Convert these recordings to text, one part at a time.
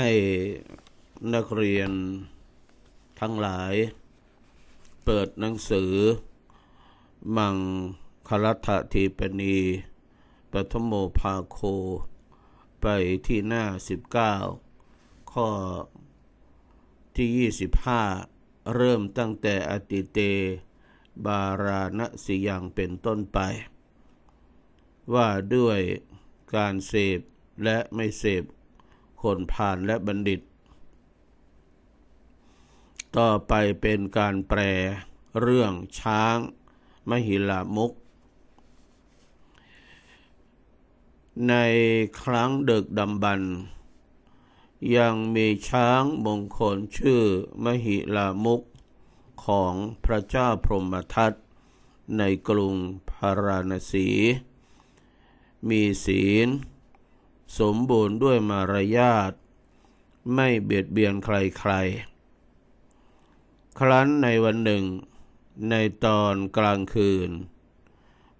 ให้นักเรียนทั้งหลาย เปิดหนังสือ มังคลัตถทีปณีปฐมโมภาโค ไปที่หน้า 19 ข้อที่ 25 เริ่มตั้งแต่อติเต บาราณสียังเป็นต้นไป ว่าด้วยการเสพและไม่เสพ คนผ่านและบัณฑิต ต่อไปเป็นการแปลเรื่องช้างมหิลามุก ในครั้งเดึกดำบรรยังมีช้างมงคลชื่อมหิลามุกของพระเจ้าพรหมทัตในกรุงพาราณสี มีศีล สมบูรณ์ด้วยมารยาท ไม่เบียดเบียนใครๆ ครั้นในวันหนึ่ง ในตอนกลางคืน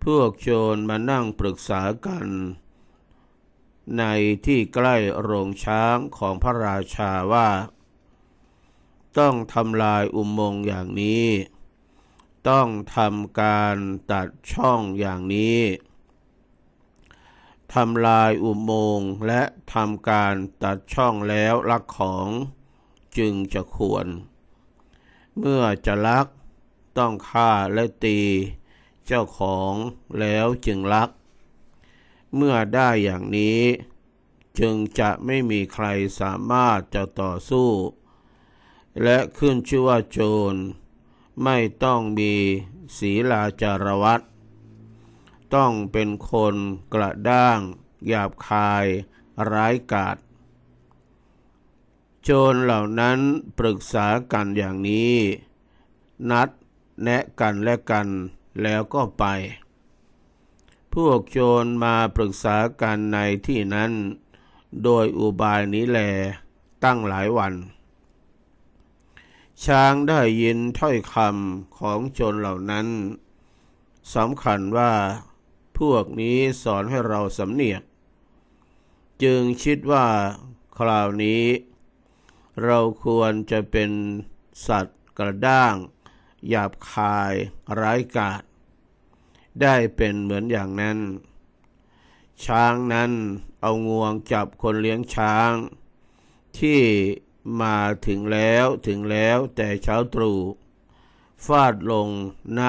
พวกโจรมานั่งปรึกษากัน ในที่ใกล้โรงช้างของพระราชาว่า ต้องทำลายอุโมงค์อย่างนี้ ต้องทำการตัดช่องอย่างนี้ ทำลายอุโมงค์และทำการตัดช่องแล้วลักของจึงจะควร เมื่อจะลักต้องฆ่าและตี เจ้าของแล้วจึงลัก เมื่อได้อย่างนี้ จึงจะไม่มีใครสามารถจะต่อสู้ และขึ้นชื่อว่าโจร ไม่ต้องมีศีลาจารวัต ต้องเป็นคนกระด้าง หยาบคาย ร้ายกาจโจรเหล่านั้นปรึกษากันอย่างนี้ นัดแนะกันและกันแล้วก็ไป พวกโจรมาปรึกษากันในที่นั้น โดยอุบายนี้แลตั้งหลายวัน ช้างได้ยินถ้อยคำของโจรเหล่านั้นสำคัญว่า พวกนี้สอนให้เราสำเนียก จึงคิดว่าคราวนี้ เราควรจะเป็นสัตว์กระด้าง หยาบคายร้ายกาจได้เป็นเหมือนอย่างนั้น ช้างนั้นเอางวงจับคนเลี้ยงช้าง ที่มาถึงแล้วถึงแล้วแต่เช้าตรู่ฟาดลงณ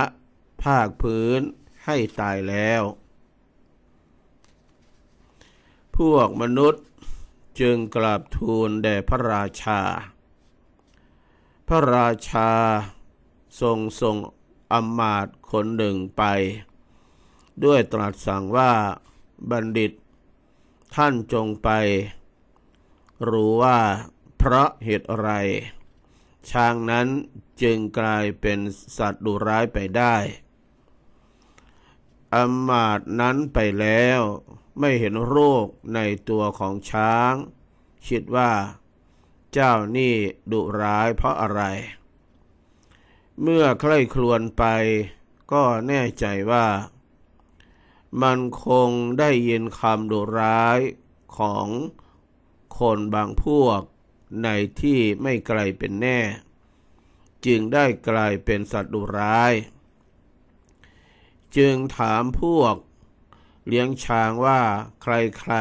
ภาคพื้น ให้ตายแล้ว พวกมนุษย์จึงกราบทูลแด่พระราชา พระราชาทรงส่งอำมาตคนหนึ่งไป ด้วยตรัสสั่งว่าบัณฑิต ท่านจงไป รู้ว่าเพราะเหตุอะไร ช้างนั้นจึงกลายเป็นสัตว์ดุร้ายไปได้ อมาตนั้นไปแล้ว ไม่เห็นโรคในตัวของช้าง คิดว่า เจ้านี่ดุร้ายเพราะอะไร เมื่อใคร่ครวญไป ก็แน่ใจว่า มันคงได้ยินคำดุร้ายของคนบางพวกในที่ไม่ไกลเป็นแน่ จึงได้กลายเป็นสัตว์ดุร้าย จึงถามพวก เลี้ยงช้างว่าใคร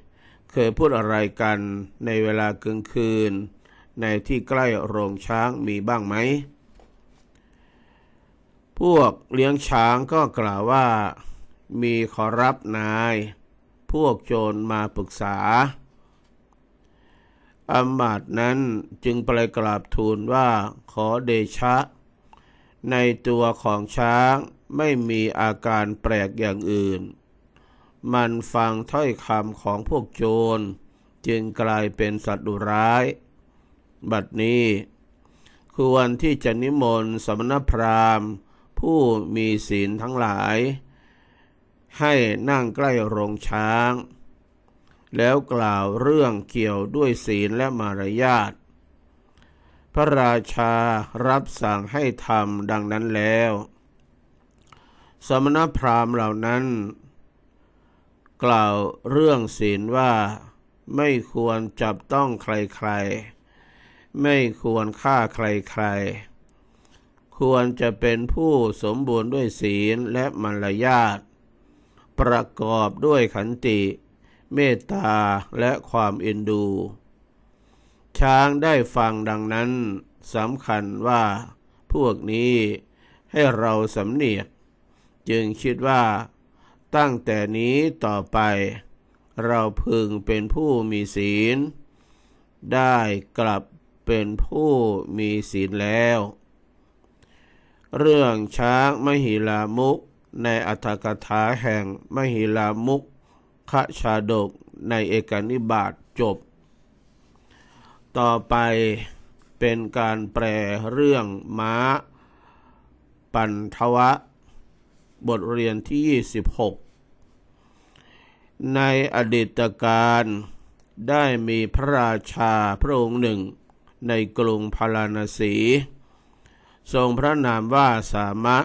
ๆ เคยพูดอะไรกันในเวลากลางคืน ในที่ใกล้โรงช้างมีบ้างไหม พวกเลี้ยงช้างก็กล่าวว่า มีขอรับนาย พวกโจรมาปรึกษาอมาตนั้นจึงไปกราบทูลว่าขอเดชะ ในตัวของช้างไม่มีอาการแปลกอย่างอื่น มันฟังถ้อยคำของพวกโจร จึงกลายเป็นสัตว์ดุร้าย บัดนี้คือวรที่จะนิมนต์สมณพราหมณ์ ผู้มีศีลทั้งหลาย ให้นั่งใกล้โรงช้าง แล้วกล่าวเรื่องเกี่ยวด้วยศีลและมารยาท พระราชารับสั่งให้ทำดังนั้นแล้ว สมณพราหมณ์เหล่านั้น กล่าวเรื่องศีลว่าไม่ควรจับต้องใครๆ ไม่ควรฆ่าใครๆ ควรจะเป็นผู้สมบูรณ์ด้วยศีลและมารยาทประกอบด้วยขันติ เมตตาและความเอ็นดู ช้างได้ฟังดังนั้นสำคัญว่าพวกนี้ให้เราสำเนียก จึงคิดว่า ตั้งแต่นี้ต่อไป เราพึงเป็นผู้มีศีล ได้กลับเป็นผู้มีศีลแล้ว เรื่องช้างมหิลามุกในอัธกถาแห่งมหิลามุกขชาดกในเอกนิบาตจบ ต่อไปเป็นการแปลเรื่องม้า ปันทวะ บทเรียนที่ 26 ในอดีตการได้มีพระราชาพระองค์หนึ่ง ในกรุงพาราณสี ทรงพระนามว่าสามะ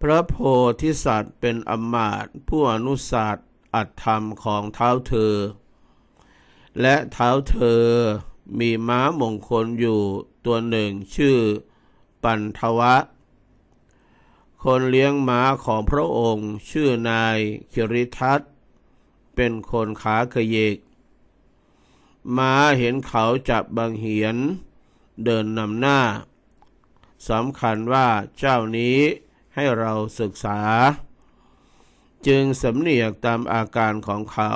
พระโพธิสัตว์เป็นอมาตผู้อนุสาสอัตธรรมของเท้าเธอ และเท้าเธอมีม้ามงคลอยู่ตัวหนึ่งชื่อปันทวะ คนเลี้ยงม้าของพระองค์ชื่อนายคิริทัตเป็นคนขาเขยก ม้าเห็นเขาจับบางเหียน เดินนำหน้าสำคัญว่าเจ้านี้ให้เราศึกษา จึงสำเนียกตามอาการของเขา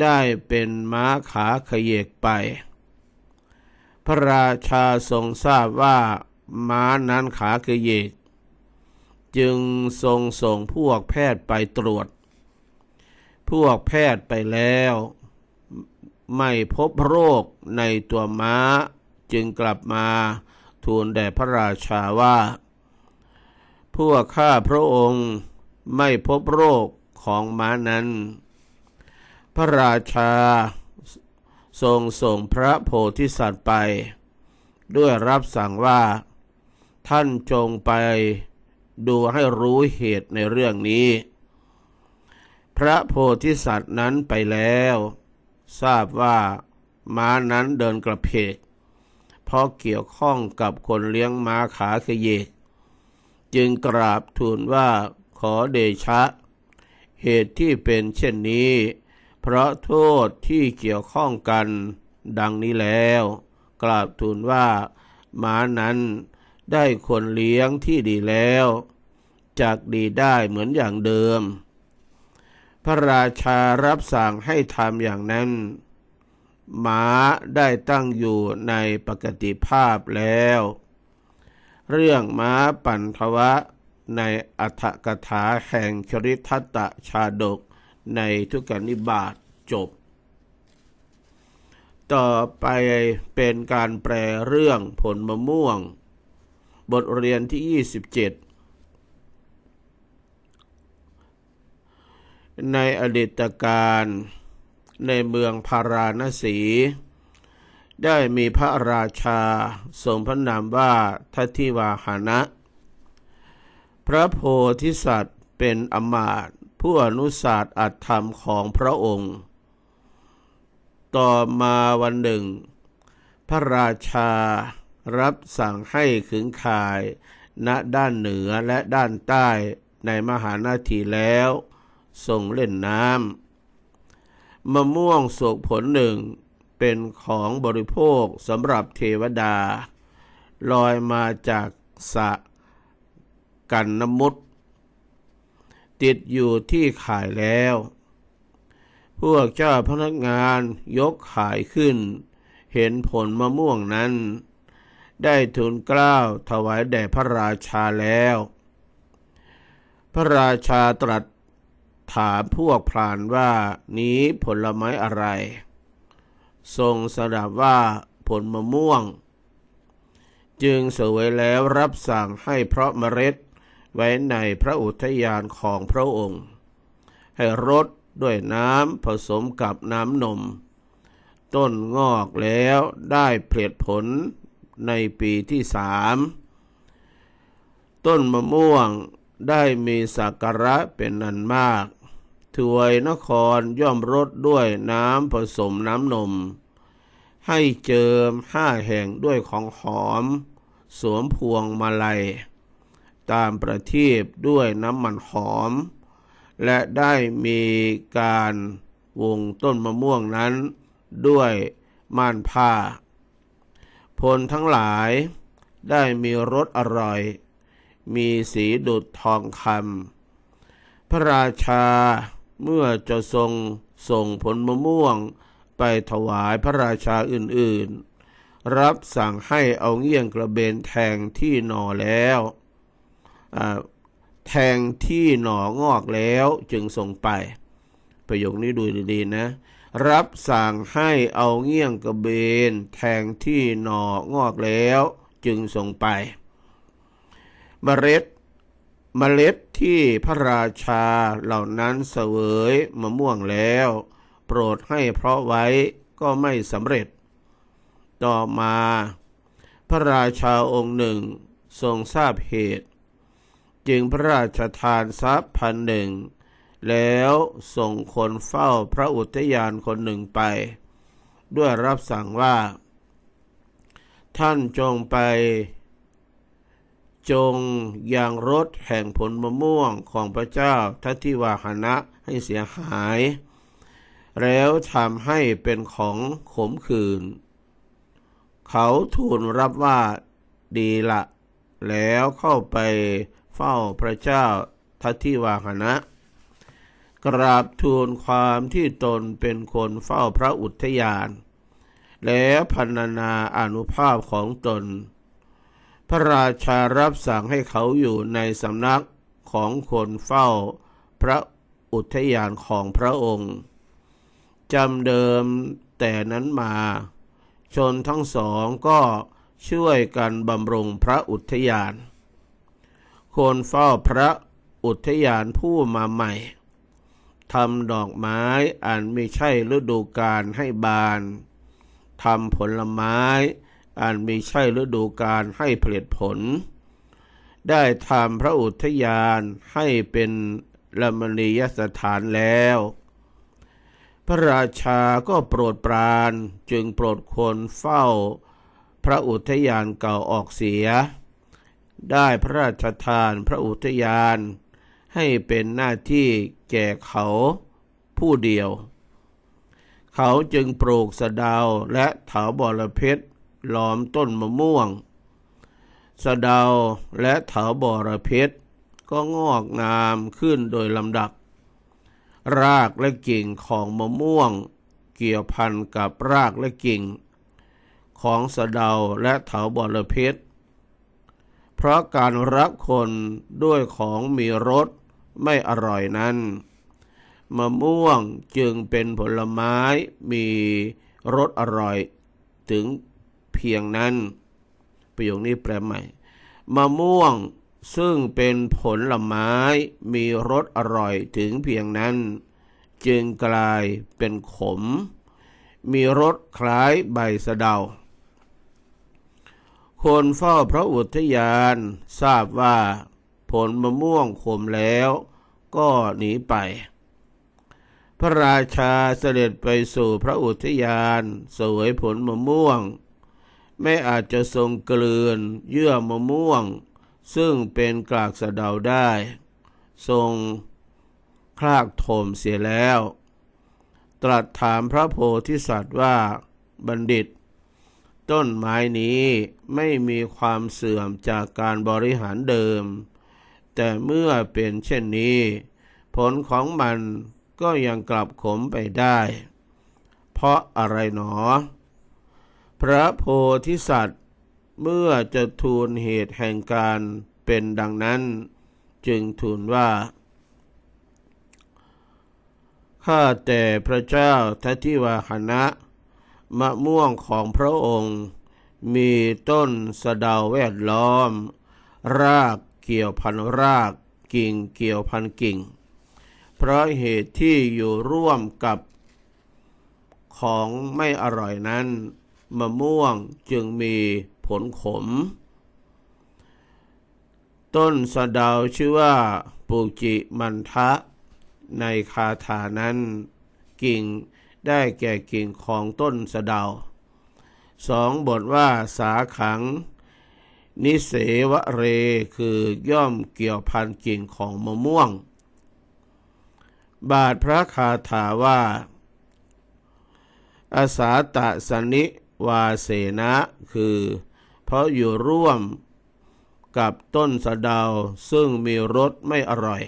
ได้เป็นม้าขาเขยเกไป พระราชาทรงทราบว่าม้านั้นขาเกยกจึงทรงส่งพวกแพทย์ไปตรวจ พวกแพทย์ไปแล้ว ไม่พบโรคในตัวม้าจึงกลับมาทูลแด่พระราชาว่า พวกข้าพระองค์ไม่พบโรคของม้านั้น พระราชา ทรงส่งพระโพธิสัตว์ไป ด้วยรับสั่งว่า ท่านจงไปดูให้รู้เหตุในเรื่องนี้ พระโพธิสัตว์นั้นไปแล้ว ทราบว่าม้านั้นเดินกระเพกเพราะเกี่ยวข้องกับคนเลี้ยงม้าขาขยกจึงกราบทูลว่าขอเดชะ เหตุที่เป็นเช่นนี้ เพราะโทษที่เกี่ยวข้องกันดังนี้แล้ว กราบทูลว่าหมานั้นได้คนเลี้ยงที่ดีแล้วจากดีได้เหมือนอย่างเดิม พระราชารับสั่งให้ทำอย่างนั้นหมาได้ตั้งอยู่ในปกติภาพแล้ว เรื่องม้าปันทวะในอัฏฐกถาแห่งชริทัตตชาดก ในทุกกนิบาตจบ ต่อไปเป็นการแปลเรื่องผลมะม่วง บทเรียนที่ 27 ในอดีตการในเมืองพาราณสี ได้มีพระราชาทรงพระนามว่าทัติวาหานะ พระโพธิสัตว์เป็นอมาต ผู้อนุสาสอัตธรรมของพระองค์ ต่อมาวันหนึ่ง พระราชารับสั่งให้ขึงคาย ณด้านเหนือและด้านใต้ในมหานาทีแล้วส่งเล่นน้ำมะม่วงสุกผลหนึ่งเป็นของบริโภคสำหรับเทวดา ลอยมาจากสะกันนมุต ติดอยู่ที่ข่ายแล้ว พวกเจ้าพนักงานยกข่ายขึ้น เห็นผลมะม่วงนั้น ได้ทูลกล้าวถวายแด่พระราชาแล้ว พระราชาตรัสถามพวกพรานว่านี้ผลไม้อะไร ทรงสดับว่าผลมะม่วง จึงเสวยแล้วรับสั่งให้เพราะเมล็ด ไว้ในพระอุทยานของพระองค์ ให้รดด้วยน้ำผสมกับน้ำนม ต้นงอกแล้วได้ผลิผลในปีที่สามต้นมะม่วงได้มีสักการะเป็นนันมากถวยนครย่อมรดด้วยน้ำผสมน้ำนม ให้เจิมห้าแห่งด้วยของหอม สวมพวงมาลัย ตามประทีปด้วยน้ำมันหอม และได้มีการวงต้นมะม่วงนั้นด้วยม่านผ้าผลทั้งหลายได้มีรสอร่อย มีสีดุดทองคำพระราชาเมื่อจะทรงส่งผลมะม่วงไปถวายพระราชาอื่นๆ รับสั่งให้เอาเงี้ยงกระเบนแทงที่หนอแล้ว แทงที่หน่องอกแล้วจึงส่งไป ประโยคนี้ดูดีๆนะ รับสั่งให้เอาเงี้ยงกระเบน แทงที่หน่องอกแล้วจึงส่งไปมเมล็ดมเมล็ดที่พระราชาเหล่านั้นเสวยมะม่วงแล้ว โปรดให้เพราะไว้ก็ไม่สำเร็จ ต่อมา พระราชาองค์หนึ่งทรงทราบเหตุ จึงพระราชทานทรัพย์พันหนึ่ง แล้วส่งคนเฝ้าพระอุทยานคนหนึ่งไป ด้วยรับสั่งว่า ท่านจงไป จงยังรถแห่งผลมะม่วงของพระเจ้าทัตทิวาหนะให้เสียหาย แล้วทำให้เป็นของขมขื่นเขาทูลรับว่าดีละ แล้วเข้าไป ฝ้าพระเจ้าทัตทิวาหนะ กราบทูลความที่ตนเป็นคนเฝ้าพระอุทยาน แล้วพันนาอนุภาพของตน พระราชารับสั่งให้เขาอยู่ในสำนักของคนเฝ้าพระอุทยานของพระองค์จำเดิมแต่นั้นมา ชนทั้งสองก็ช่วยกันบำรุงพระอุทยาน คนเฝ้าพระอุทยานผู้มาใหม่ทำดอกไม้อันไม่ใช่ฤดูกาลให้บานทำผลไม้อันไมีใช่ฤดูการให้ผลิตผล ได้ทำพระอุทยานให้เป็นลมณียสถานแล้ว พระราชาก็โปรดปรานจึงโปรดคนเฝ้า พระอุทยานเก่าออกเสีย ได้พระราชทานพระอุทยาน ให้เป็นหน้าที่แก่เขาผู้เดียว เขาจึงปลูกสะดาวและเถาบอระเพ็ดล้อมต้นมะม่วง สะดาและเถาบอระเพ็ดก็งอกงามขึ้นโดยลำดับ รากและกิ่งของมะม่วง เกี่ยวพันกับรากและกิ่ง ของสะดาและเถาบอระเพ็ด เพราะการรักคนด้วยของมีรสไม่อร่อยนั้น มะม่วงจึงเป็นผลไม้มีรสอร่อยถึงเพียงนั้น ประโยคนี้แปลใหม่ มะม่วงซึ่งเป็นผลไม้มีรสอร่อยถึงเพียงนั้น จึงกลายเป็นขม มีรสคล้ายใบสะเดา คนเฝ้าพระอุทยานทราบว่าผลมะม่วงขมแล้วก็หนีไป พระราชาเสด็จไปสู่พระอุทยานสวยผลมะม่วง ไม่อาจจะทรงเกลือนเยื่อมะม่วง ซึ่งเป็นกากสะเดาได้ ทรงคลากโถมเสียแล้ว ตรัสถามพระโพธิสัตว์ว่าบัณฑิต ต้นไม้นี้ไม่มีความเสื่อมจากการบริหารเดิม แต่เมื่อเป็นเช่นนี้ ผลของมันก็ยังกลับขมไปได้ เพราะอะไรหนอ พระโพธิสัตว์ เมื่อจะทูลเหตุแห่งการเป็นดังนั้น จึงทูลว่าข้าแต่พระเจ้าทัติวาหนะ มะม่วงของพระองค์ มีต้นสะเดาแวดล้อม รากเกี่ยวพันรากกิ่งเกี่ยวพันกิ่ง เพราะเหตุที่อยู่ร่วมกับของไม่อร่อยนั้น มะม่วงจึงมีผลขม ต้นสะดาวชื่อว่าปูจิมันทะ ในคาถานั้น กิ่ง ได้แก่กิ่งของต้นสะเดาสองบทว่าสาขัง นิเสวเรคือย่อมเกี่ยวพันกิ่งของมะม่วง บาทพระคาถาว่า อาสาตะสนิวาเสนะคือ เพราะอยู่ร่วมกับต้นสะเดาซึ่งมีรสไม่อร่อย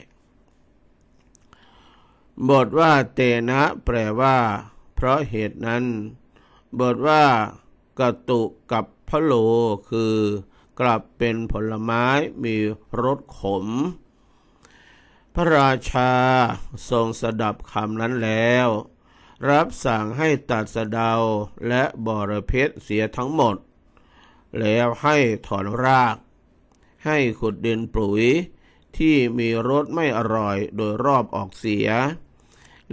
บทว่าเตนะแปลว่า เพราะเหตุนั้น บทว่ากตุกับพะโลคือกลับเป็นผลไม้มีรสขม พระราชาทรงสดับคำนั้นแล้ว รับสั่งให้ตัดสะเดาและบอระเพ็ดเสียทั้งหมด แล้วให้ถอนราก ให้ขุดดินปุ๋ยที่มีรสไม่อร่อยโดยรอบออกเสีย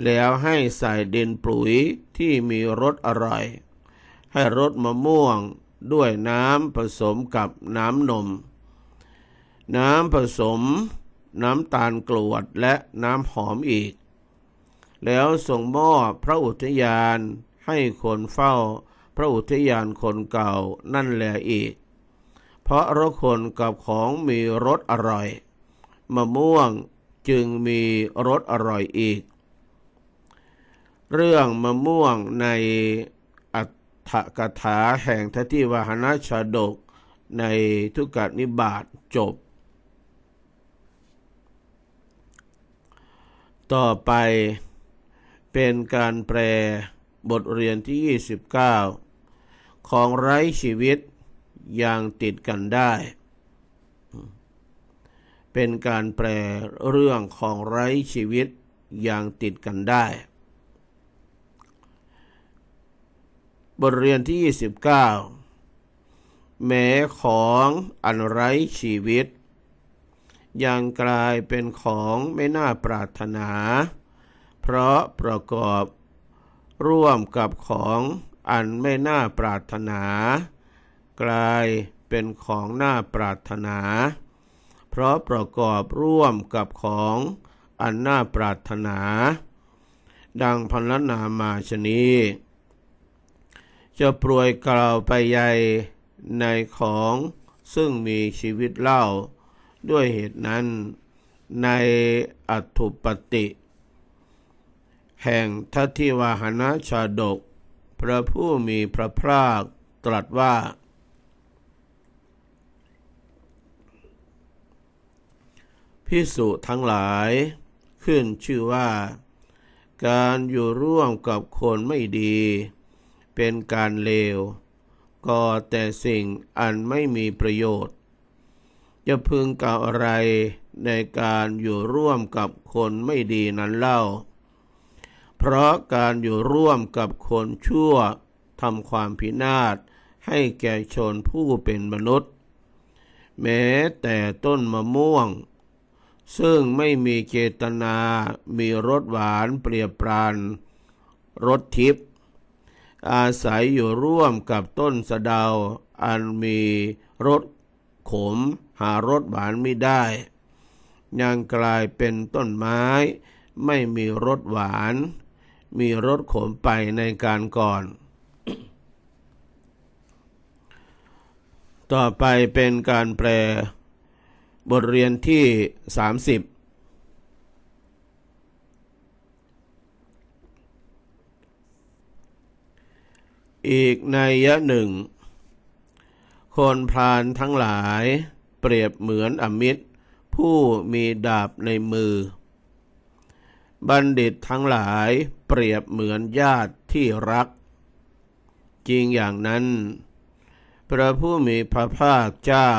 แล้วให้ใส่ดินปุ๋ยที่มีรสอร่อย ให้รสมะม่วงด้วยน้ำผสมกับน้ำนม น้ำผสม น้ำตาลกรวดและน้ำหอมอีก แล้วส่งมอบพระอุทยานให้คนเฝ้าพระอุทยานคนเก่านั่นแหละอีก เพราะรสคนกับของมีรสอร่อย มะม่วงจึงมีรสอร่อยอีก เรื่องมะม่วงในอัฏฐกถาแห่งทติวาหนาชาดกในทุกนิบาตจบ ต่อไปเป็นการแปลบทเรียนที่ 29 ของไร้ชีวิตอย่างติดกันได้ เป็นการแปลเรื่องของไร้ชีวิตอย่างติดกันได้ บทเรียนที่ 29 แม้ของอันไร้ชีวิต ยังกลายเป็นของไม่น่าปรารถนา เพราะประกอบร่วมกับของอันไม่น่าปรารถนา กลายเป็นของน่าปรารถนา เพราะประกอบร่วมกับของอันน่าปรารถนา ดังพันลนามาชนี จะปรวยกล่าวไปใหญ่ในของซึ่งมีชีวิตเล่า ด้วยเหตุนั้นในอัตุปติ แห่งทัตทิวาหนาชาดก พระผู้มีพระภาคตรัสว่า พิสุทั้งหลาย ขึ้นชื่อว่า การอยู่ร่วมกับคนไม่ดี เป็นการเลวก่อแต่สิ่งอันไม่มีประโยชน์ จะพึงกล่าวอะไรในการอยู่ร่วมกับคนไม่ดีนั้นเล่า เพราะการอยู่ร่วมกับคนชั่วทำความพินาศให้แก่ชนผู้เป็นมนุษย์ แม้แต่ต้นมะม่วง ซึ่งไม่มีเจตนามีรสหวานเปรียบปรานรสทิพย์ อาศัยอยู่ร่วมกับต้นสะดาวอันมีรสขมหารสหวานไม่ได้ ยังกลายเป็นต้นไม้ ไม่มีรสหวาน มีรสขมไปในการก่อน ต่อไปเป็นการแปลบทเรียนที่ 30 อีกในยะหนึ่ง คนพรานทั้งหลายเปรียบเหมือนอมิตร ผู้มีดาบในมือ บัณฑิตทั้งหลายเปรียบเหมือนญาติที่รัก จริงอย่างนั้น พระผู้มีพระภาคเจ้า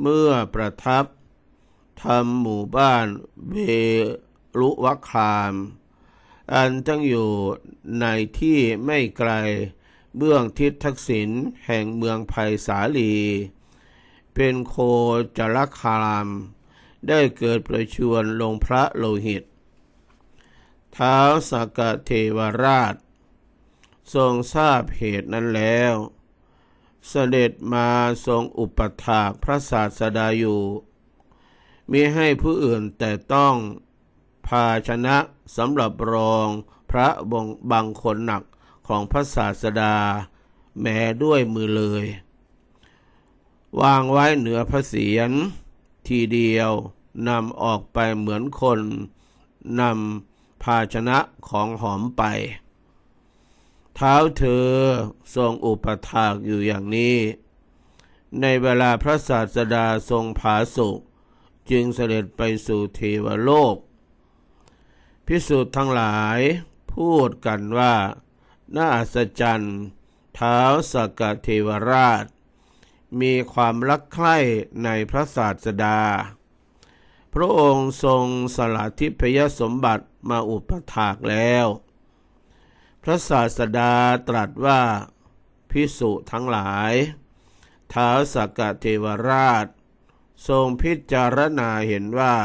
เมื่อประทับทำหมู่บ้านเวรุวคาม อันตั้งอยู่ในที่ไม่ไกล เบื้องทิศทักษิณแห่งเมืองไผ่สาลี เป็นโคจรคารามได้เกิดประชวรลงพระโลหิต ท้าสกเทวราช ทรงทราบเหตุนั้นแล้ว เสด็จมาทรงอุปถากพระศาสดาอยู่มีให้ผู้อื่นแต่ต้องภาชนะสำหรับรองพระบงบางคนหนัก ของพระศาสดา แม้ด้วยมือเลย วางไว้เหนือพระเศียรทีเดียวนำออกไปเหมือนคนนำภาชนะของหอมไป เท้าเธอทรงอุปถากอยู่อย่างนี้ ในเวลาพระศาสดาทรงผาสุกจึงเสด็จไปสู่เทวโลก พิสุทธ์ทั้งหลายพูดกันว่า น่าอัศจรรย์เท้าสกเทวราช มีความรักใคร่ในพระศาสดา พระองค์ทรงสละทิพยสมบัติมาอุปถากแล้ว พระศาสดาตรัสว่าพิสุทั้งหลายท้าวสกเทวราช ทรงพิจารณาเห็นว่า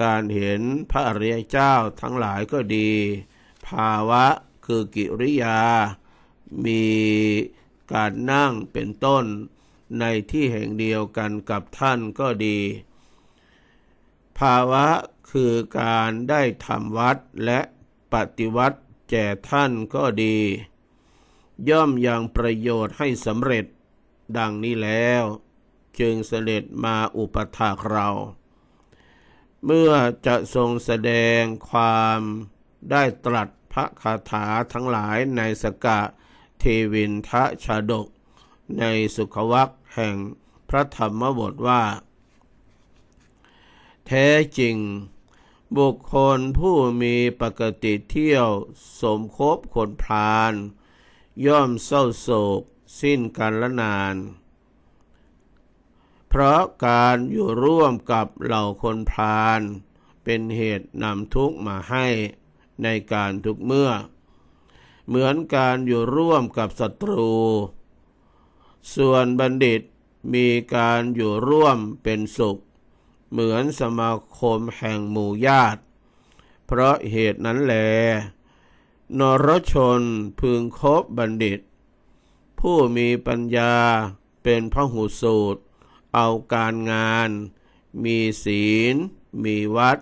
การเห็นพระอริยเจ้าทั้งหลายก็ดี ภาวะ คือกิริยา มีการนั่งเป็นต้นในที่แห่งเดียวกันกับท่านก็ดี ภาวะคือการได้ทำวัดและปฏิวัติแก่ท่านก็ดี ย่อมยังประโยชน์ให้สำเร็จดังนี้แล้ว จึงเสด็จมาอุปถากเรา เมื่อจะทรงแสดงความได้ตรัส พระคาถาทั้งหลายในสกะเทวินทะชาดก ในสุขวักแห่งพระธรรมบทว่า แท้จริง บุคคลผู้มีปกติเที่ยว สมคบคนพราลย่อมเศร้าโศก สิ้นกันละนาน เพราะการอยู่ร่วมกับเหล่าคนพาลเป็นเหตุนำทุกข์มาให้ ในการทุกเมื่อ เหมือนการอยู่ร่วมกับศัตรู ส่วนบัณฑิตมีการอยู่ร่วมเป็นสุข เหมือนสมาคมแห่งหมู่ญาติ เพราะเหตุนั้นแล นรชนพึงคบบัณฑิต ผู้มีปัญญาเป็นพระหูสูตร เอาการงาน มีศีล มีวัด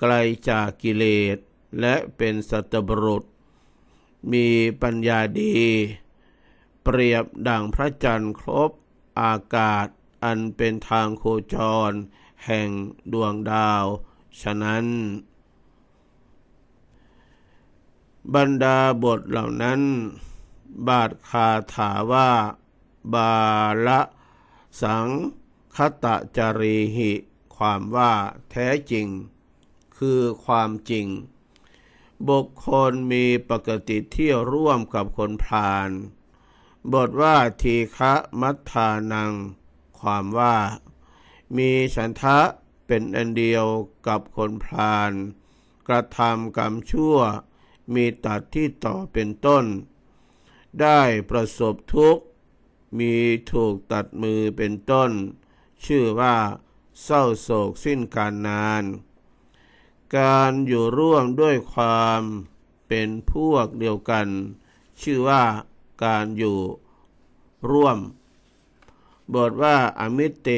ไกลจากกิเลส และเป็นสัตบรุษ มีปัญญาดี เปรียบดังพระจันทร์ครบอากาศอันเป็นทางโคจร แห่งดวงดาว ฉะนั้น บรรดาบทเหล่านั้น บาทคาถาว่า บาละสังคตะจรีหิ ความว่าแท้จริง คือความจริง บุคคลมีปกติเที่ยวร่วมกับคนพาลบทว่าทีฆะมัทธานัง ความว่า มีฉันทะเป็นอันเดียวกับคนพาลกระทำกรรมชั่ว มีตัดที่ต่อเป็นต้น ได้ประสบทุกข์ มีถูกตัดมือเป็นต้น ชื่อว่าเศร้าโศกสิ้นการนาน การอยู่ร่วมด้วยความเป็นพวกเดียวกัน ชื่อว่าการอยู่ร่วม บทว่า อมิเต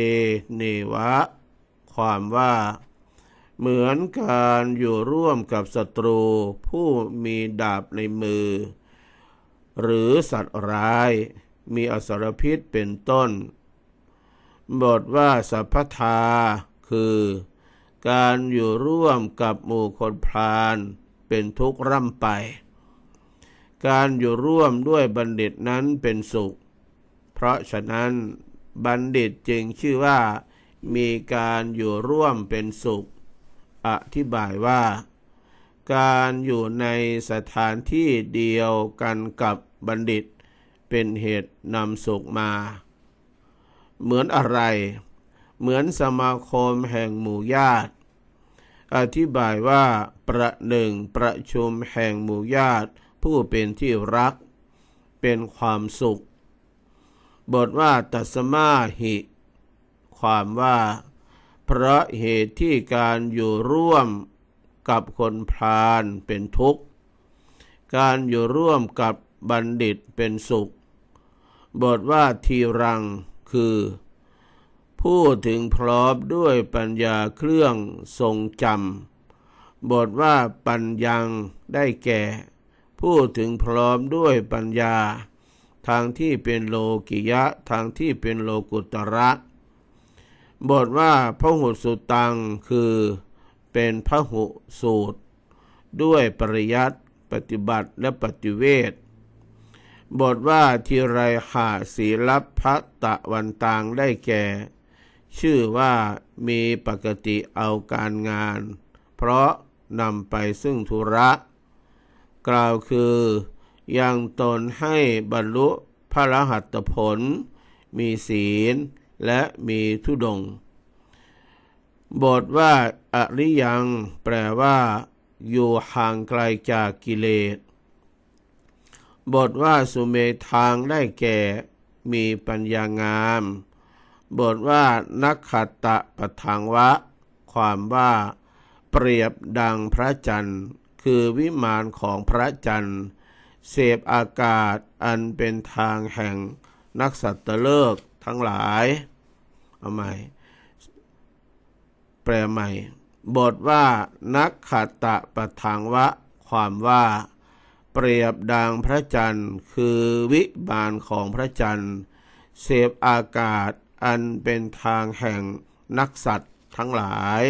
เนวะ ความว่า เหมือนการอยู่ร่วมกับศัตรู ผู้มีดาบในมือ หรือสัตว์ร้าย มีอสรพิษเป็นต้น บทว่าสัพพทาคือ การอยู่ร่วมกับหมู่คนพาลเป็นทุกข์ร่ำไป การอยู่ร่วมด้วยบัณฑิตนั้นเป็นสุข เพราะฉะนั้นบัณฑิตจึงชื่อว่า มีการอยู่ร่วมเป็นสุข อธิบายว่า การอยู่ในสถานที่เดียวกันกับบัณฑิต เป็นเหตุนำสุขมา เหมือนอะไร เหมือนสมาคมแห่งหมู่ญาติ อธิบายว่า ประหนึ่งประชุมแห่งหมู่ญาติ ผู้เป็นที่รัก เป็นความสุข บทว่าตัสมาหิ ความว่า เพราะเหตุที่การอยู่ร่วมกับคนพาลเป็นทุกข์ การอยู่ร่วมกับบัณฑิตเป็นสุข บทว่าทีรังคือ พูดถึงพร้อมด้วยปัญญาเครื่องทรงจำบทว่าปัญญังได้แก่ พูดถึงพร้อมด้วยปัญญา ทางที่เป็นโลกิยะทางที่เป็นโลกุตระบทว่าพระหุสุตังคือเป็นพระหุสูตร ด้วยปริยัติปฏิบัติและปฏิเวทบทว่าทีไรหาศีลพัตตะวันตางได้แก่ ชื่อว่ามีปกติเอาการงาน เพราะนำไปซึ่งธุระ กล่าวคือยังตนให้บรรลุพระรหัตผล มีศีลและมีทุดง บทว่าอริยัง แปลว่า อยู่ห่างไกลจากกิเลส บทว่าสุเมทางได้แก่ มีปัญญางาม บทว่านักขัตตะปะทังวะ ความว่าเปรียบดังพระจันทร์ คือวิมานของพระจันทร์ เสพอากาศอันเป็นทางแห่งนักสัตว์เลิกทั้งหลาย เอาใหม่ แปลใหม่ บทว่านักขัตตะปะทังวะ ความว่า เปรียบดังพระจันทร์ คือวิบาลของพระจันทร์ เสพอากาศ อันเป็นทางแห่งนักสัตว์ทั้งหลาย